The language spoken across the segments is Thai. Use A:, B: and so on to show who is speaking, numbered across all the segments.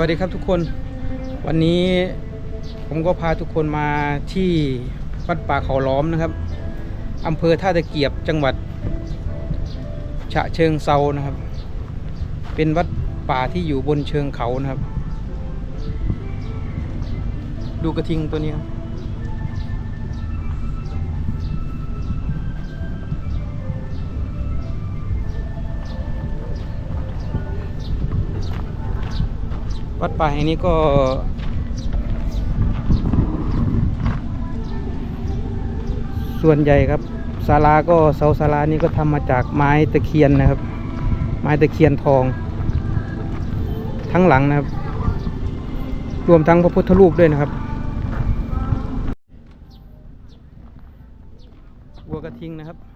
A: วัสดีครับทุกคนวันนี้ผมก็พาทุกคนมาที่วัดป่าเขาล้อมนะครับอำเภอท่าตะเกียบจังหวัด ฉะเชิงเซานะครับ เป็นวัดป่าที่อยู่บนเชิงเขานะครับ ดูกระทิงตัวนี้ครับ วัดป่าแห่งนี้ก็ส่วนใหญ่ครับศาลาก็เสาศาลานี้ก็ทำมาจากไม้ตะเคียนนะครับ ไม้ตะเคียนทอง ทั้งหลังนะครับ รวมทั้งพระพุทธรูปด้วยนะครับวัวกระทิงนะครับ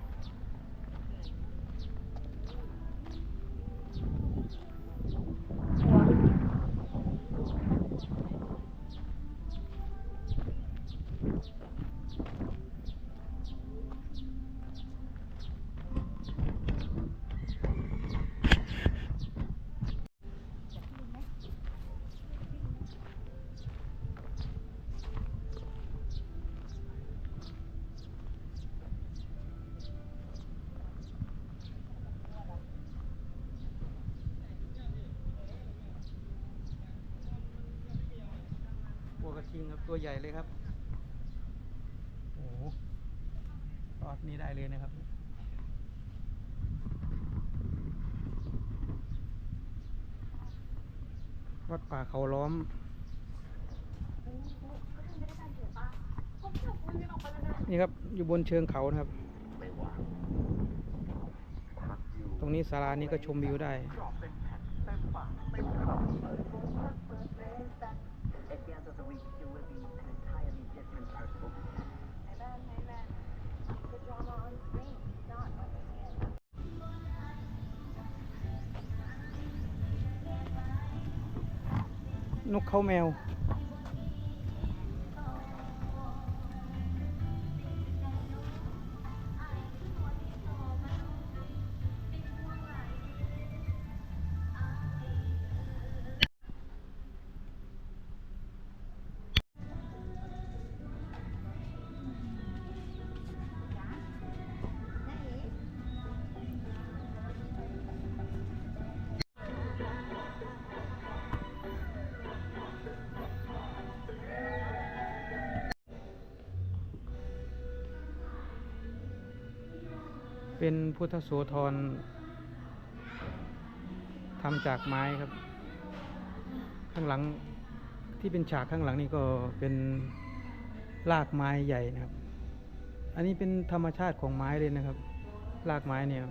A: ตัวใหญ่เลยครับ โอ้โหรอดนี้ได้เลยนะครับ วัดป่าเขาล้อม นี่ครับ อยู่บนเชิงเขานะครับ ตรงนี้ศาลานี้ก็ชมวิวได้ นกเขาแมว เป็นพุทธโสธรทำจากไม้ครับ ข้างหลังที่เป็นฉากข้างหลังนี่ก็เป็นรากไม้ใหญ่นะครับ อันนี้เป็นธรรมชาติของไม้เลยนะครับ รากไม้เนี่ย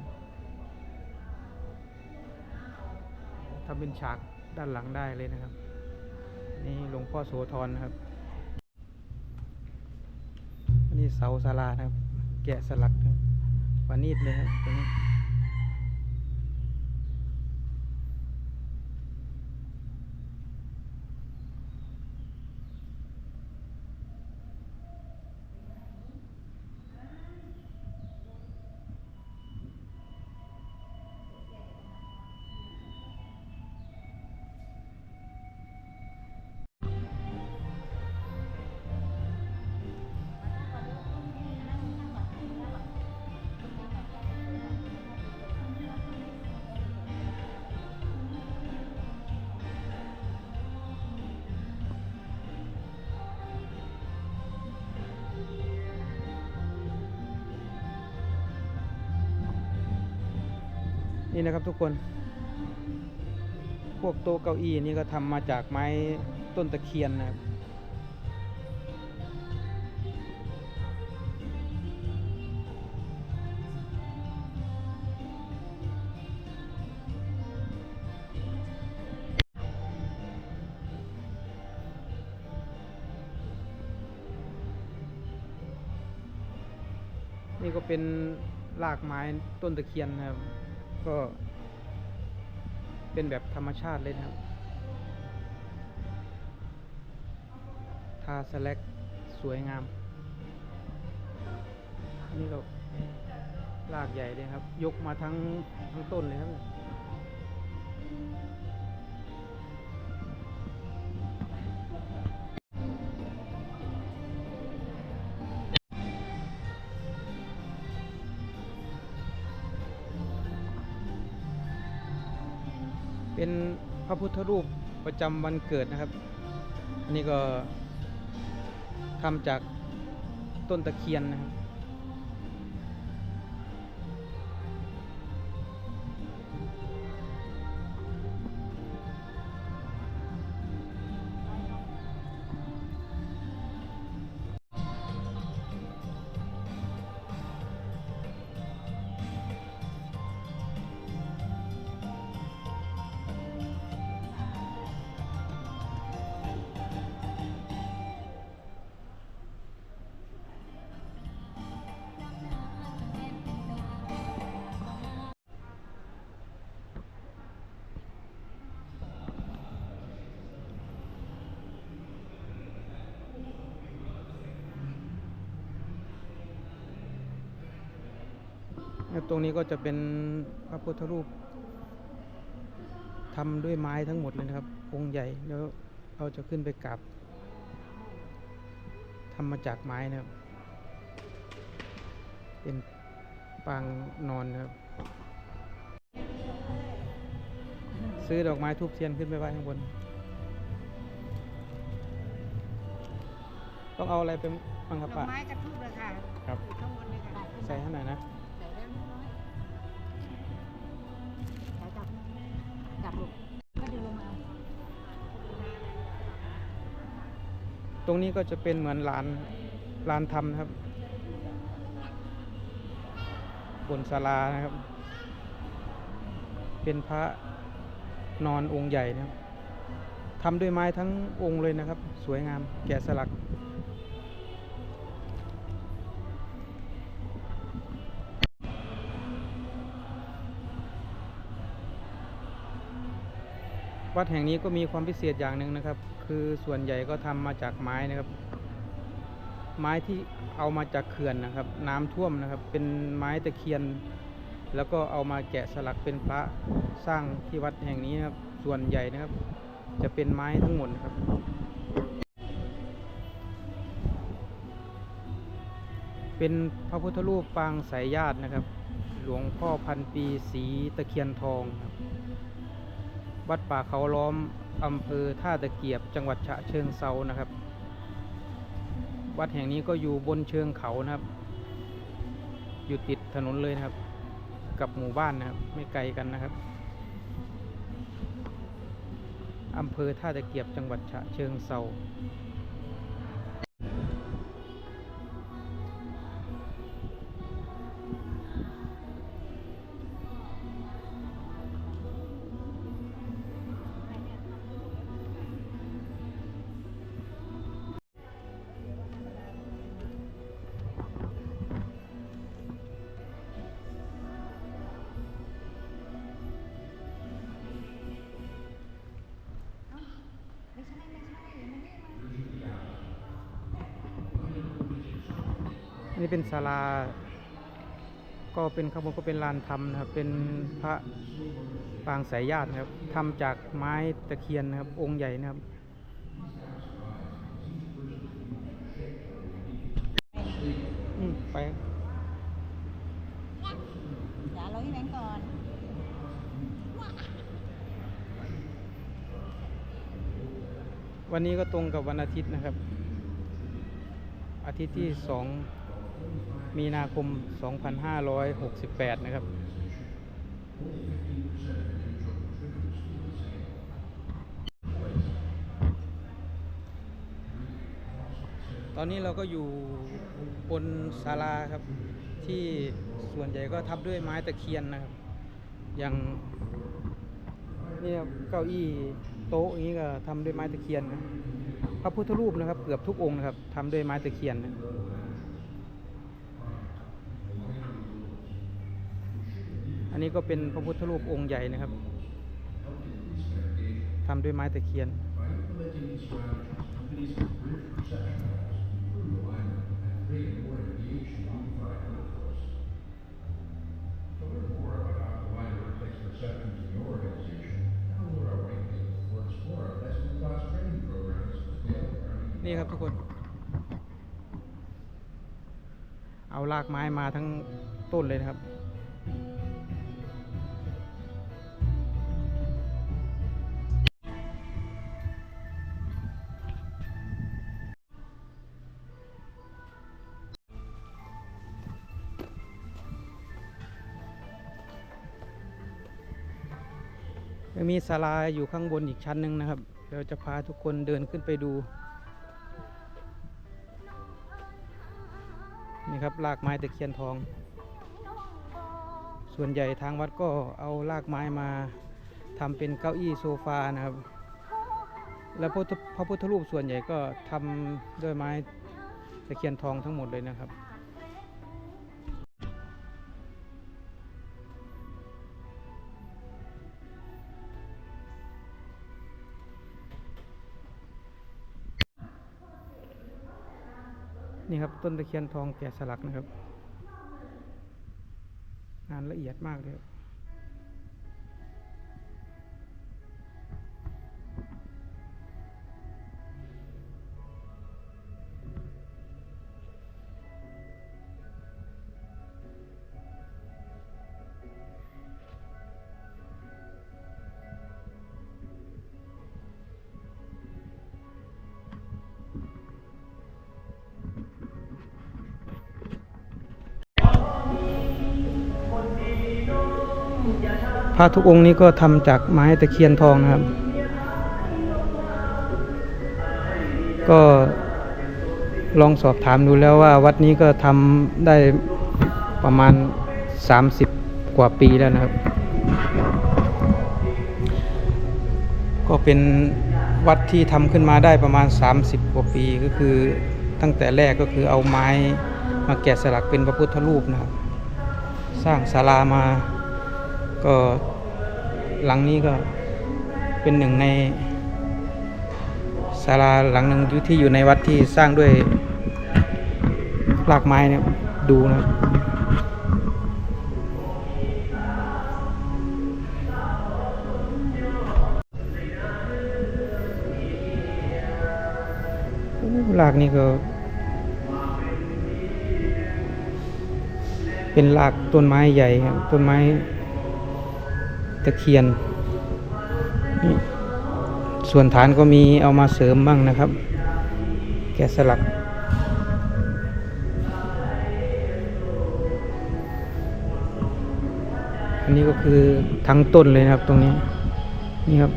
A: ทำเป็นฉากด้านหลังได้เลยนะครับ นี่หลวงพ่อโสธรนะครับ อันนี้เสาศาลานะครับ แกะสลัก นะครับวานิดเลยครับตรงนี้ นี่นะครับทุกคน พวกโต๊ะเก้าอี้นี่ก็ทำมาจากไม้ต้นตะเคียนนะครับนี่ก็เป็นรากไม้ต้นตะเคียนนะครับ ก็เป็นแบบธรรมชาติเลยนะครับ ทาสแลกสวยงาม นี่ก็รากใหญ่เลยครับ ยกมาทั้งทั้งต้นเลยครับ ระพุทธรูปประจำวันเกิดนะครับ อันนี้ก็ทำจากต้นตะเคียนนะครับ แล้วตรงนี้ก็จะเป็นพระพุทธรูปทำด้วยไม้ทั้งหมดเลยนะครับ องค์ใหญ่แล้วเราจะขึ้นไปกราบทำมาจากไม้นะครับ เป็นปางนอนนะครับ ซื้อดอกไม้ทูบเทียนขึ้นไปไว้ข้างบน ต้องเอาอะไรไปบ้างครับ
B: ดอ
A: ป้าก
B: ไม้กระทุบเลยค่ะ
A: ครับ
B: อยู่ข้างบนเลยค่ะ
A: ใส่ให้หน่อยนะ ตรงนี้ก็จะเป็นเหมือนลานลานธรรมนะครับ บนศาลานะครับ เป็นพระนอนองค์ใหญ่นะครับทำด้วยไม้ทั้งองค์เลยนะครับ สวยงามแกะสลัก วัดแห่งนี้ก็มีความพิเศษอย่างหนึ่งนะครับ คือส่วนใหญ่ก็ทำมาจากไม้นะครับ ไม้ที่เอามาจากเขื่อนนะครับ น้ำท่วมนะครับ เป็นไม้ตะเคียน แล้วก็เอามาแกะสลักเป็นพระสร้างที่วัดแห่งนี้นะครับ ส่วนใหญ่นะครับ จะเป็นไม้ทั้งหมดนะครับเป็นพระพุทธรูปปางสายญาตินะครับ หลวงพ่อพันปีสีตะเคียนทองครับ วัดป่าเขาล้อมอำเภอท่าตะเกียบจังหวัดฉะเชิงเซานะครับ วัดแห่งนี้ก็อยู่บนเชิงเขานะครับ อยู่ติดถนนเลยนะครับ กับหมู่บ้านนะครับ ไม่ไกลกันนะครับอำเภอท่าตะเกียบจังหวัดฉะเชิงเซา
C: ใช่ไม่ใช่มันไม่มา
A: อันนี้เป็นศาลา ก็เป็นข้างบนก็เป็นลานธรรมนะครับ เป็นพระปางสายญาตินะครับทำจากไม้ตะเคียนนะครับ องค์ใหญ่นะครับ อืมไป
B: เดี๋ยวเราให้แบงก์ก่อน
A: วันนี้ก็ตรงกับวันอาทิตย์นะครับ อาทิตย์ที่ 2 มีนาคม 2568 นะครับ ตอนนี้เราก็อยู่บนศาลาครับ ที่ส่วนใหญ่ก็ทำด้วยไม้ตะเคียนนะครับ อย่างนี่ครับเก้าอี้ โต๊ะอย่างนี้ก็ทำด้วยไม้ตะเคียนนะพระพุทธรูปนะครับ เกือบทุกองค์นะครับทำด้วยไม้ตะเคียนนะอันนี้ก็เป็นพระพุทธรูปองค์ใหญ่นะครับทำด้วยไม้ตะเคียน
D: By
A: นี่ครับทุกคน เอาลากไม้มาทั้งต้นเลยนะครับ มีศาลาอยู่ข้างบนอีกชั้นหนึ่งนะครับเราจะพาทุกคนเดินขึ้นไปดู นี่ครับรากไม้ตะเคียนทอง ส่วนใหญ่ทางวัดก็เอารากไม้มาทำเป็นเก้าอี้โซฟานะครับ แล้วพระพุทธพระพุทธรูปส่วนใหญ่ก็ทำด้วยไม้ตะเคียนทองทั้งหมดเลยนะครับ นี่ครับต้นตะเคียนทองแกะสลักนะครับ งานละเอียดมากเลย พระทุกองค์นี้ก็ทำจากไม้ตะเคียนทองนะครับ ก็ลองสอบถามดูแล้วว่าวัดนี้ก็ทำได้ประมาณ 30 กว่าปีแล้วนะครับ ก็เป็นวัดที่ทำขึ้นมาได้ประมาณ 30 กว่าปีก็คือตั้งแต่แรกก็คือเอาไม้มาแกะสลักเป็นพระพุทธรูปนะครับ สร้างศาลามา ก็หลังนี้ก็เป็นหนึ่งในศาลาหลังหนึ่งที่อยู่ในวัดที่สร้างด้วยรากไม้เนี่ยดูนะครับโอ้รากนี่ก็ เป็นรากต้นไม้ใหญ่ครับต้นไม้ ตะเคียน ส่วนฐานก็มีเอามาเสริมบ้างนะครับ แกะสลัก อันนี้ก็คือทั้งต้นเลยนะครับตรงนี้ นี่ครับ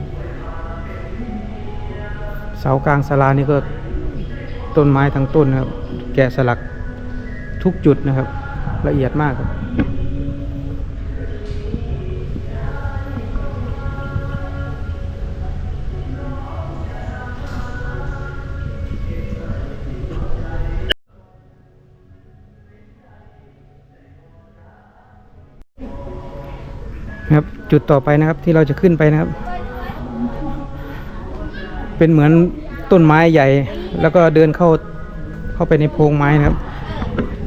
A: เสากลางศาลานี่ก็ต้นไม้ทั้งต้นนะครับ แกะสลักทุกจุดนะครับ ละเอียดมากครับ นะครับ จุดต่อไปนะครับที่เราจะขึ้นไปนะครับ เป็นเหมือนต้นไม้ใหญ่ แล้วก็เดินเข้าเข้าไปในโพรงไม้นะครับ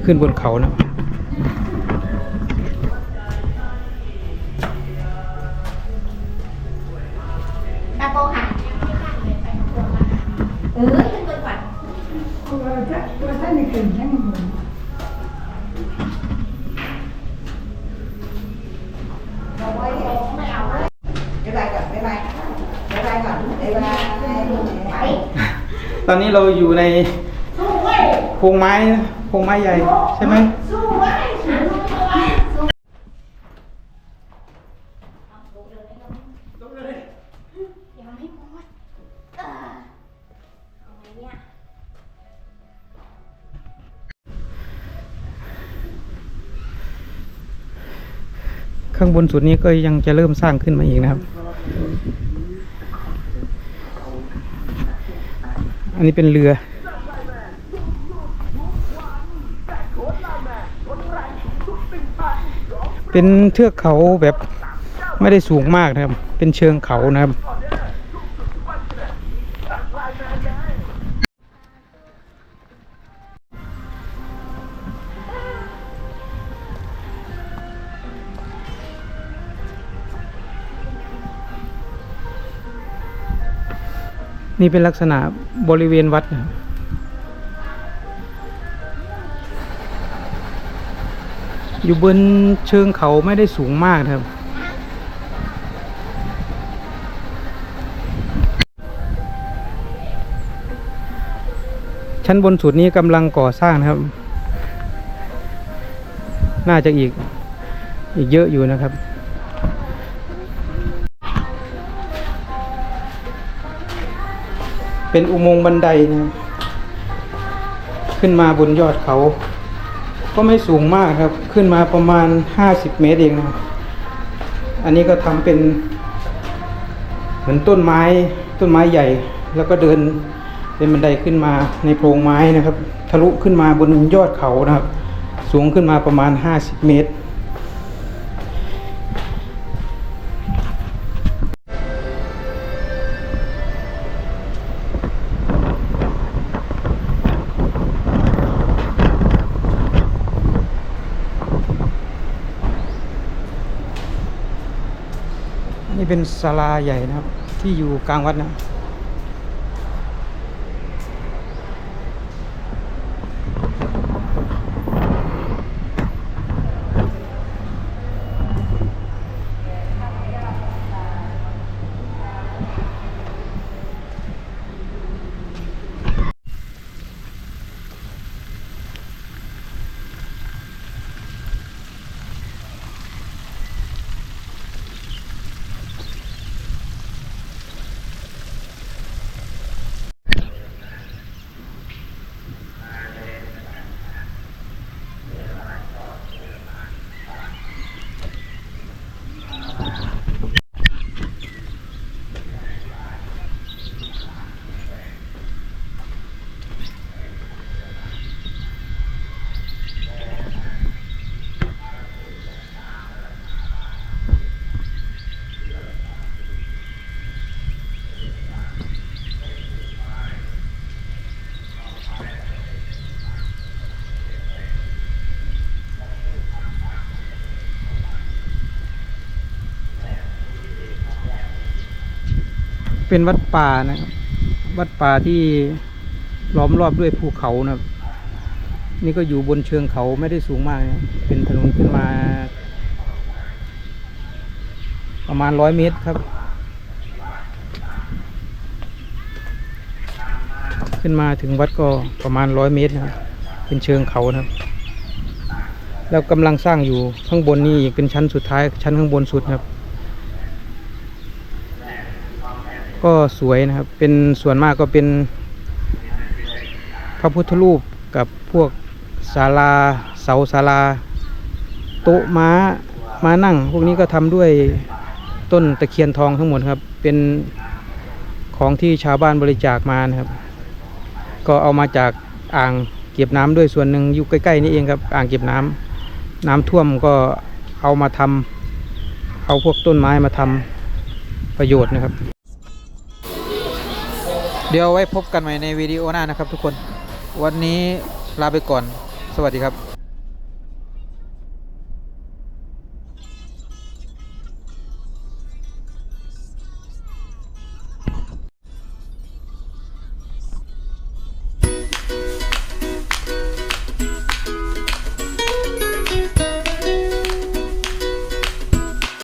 A: ขึ้นบนเขานะ
B: ตอนนี้
A: เราอยู่ในโพรงไม้โพรงไม้ใหญ่ใช่ไหมข้างบนสุดนี้ก็ยังจะเริ่มสร้างขึ้นมาอีกนะครับ อันนี้เป็นเรือ เป็นเทือกเขาแบบไม่ได้สูงมากนะครับ เป็นเชิงเขานะครับ นี่เป็นลักษณะบริเวณวัดนะครับอยู่บนเชิงเขาไม่ได้สูงมากครับ ชั้นบนสุดนี้กำลังก่อสร้างนะครับ น่าจะอีกอีกเยอะอยู่นะครับ เป็นอุโมงค์บันไดนะครับขึ้นมาบนยอดเขา ก็ไม่สูงมากครับ ขึ้นมาประมาณ 50 เมตรเองนะครับอันนี้ก็ทำเป็น เหมือนต้นไม้ต้นไม้ใหญ่ แล้วก็เดินเป็นบันไดขึ้นมาในโพรงไม้นะครับ ทะลุขึ้นมาบนยอดเขานะครับ สูงขึ้นมาประมาณ 50 เมตร เป็นศาลาใหญ่นะครับ ที่อยู่กลางวัดนะ เป็นวัดป่านะครับ วัดป่าที่ล้อมรอบด้วยภูเขานะครับ นี่ก็อยู่บนเชิงเขาไม่ได้สูงมากนะเป็นถนนขึ้นมา ประมาณร้อยเมตรครับ ขึ้นมาถึงวัดก็ประมาณร้อยเมตรนะครับเป็นเชิงเขานะครับ แล้วกำลังสร้างอยู่ข้างบนนี่อีกเป็นชั้นสุดท้ายชั้นข้างบนสุดครับ ก็สวยนะครับ เป็นส่วนมากก็เป็น พระพุทธรูปกับพวกศาลาเสาศาลา โต๊ะม้าม้านั่ง พวกนี้ก็ทำด้วยต้นตะเคียนทองทั้งหมดครับ เป็นของที่ชาวบ้านบริจาคมานะครับ ก็เอามาจากอ่างเก็บน้ำด้วยส่วนหนึ่งอยู่ใกล้ๆนี่เองครับ อ่างเก็บน้ำน้ำท่วมก็เอามาทำเอาพวกต้นไม้มาทำประโยชน์นะครับ เดี๋ยวไว้พบกันใหม่ในวิดีโอหน้านะครับทุกคน วันนี้ลาไปก่อน สวัสดีครับ